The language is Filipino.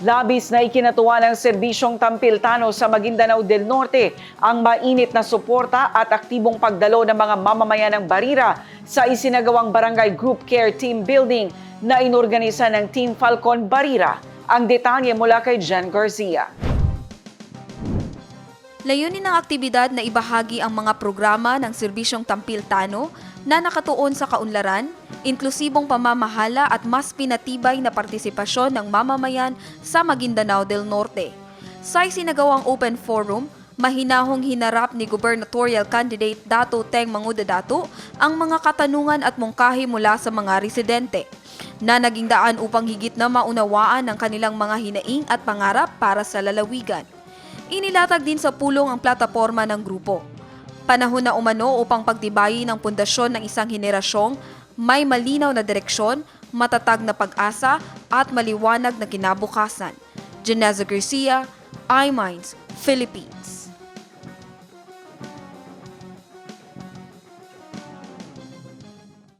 Labis na ikinatuwa ng serbisyong Tampiltano sa Maguindanao del Norte ang mainit na suporta at aktibong pagdalo ng mga mamamayan ng Barira sa isinagawang Barangay Group Care Team Building na inorganisa ng Team Falcon Barira. Ang detalye mula kay Jen Garcia. Layunin ng aktibidad na ibahagi ang mga programa ng serbisyong Tampiltano na nakatuon sa kaunlaran, inklusibong pamamahala at mas pinatibay na partisipasyon ng mamamayan sa Maguindanao del Norte. Sa isinagawang open forum, mahinahong hinarap ni gubernatorial candidate Dato Teng Manguda Dato ang mga katanungan at mungkahi mula sa mga residente na naging daan upang higit na maunawaan ang kanilang mga hinaing at pangarap para sa lalawigan. Inilatag din sa pulong ang plataforma ng grupo. Panahon na umano upang pagtibayin ang pundasyon ng isang henerasyong may malinaw na direksyon, matatag na pag-asa at maliwanag na kinabukasan. Janeza Garcia, iMinds, Philippines.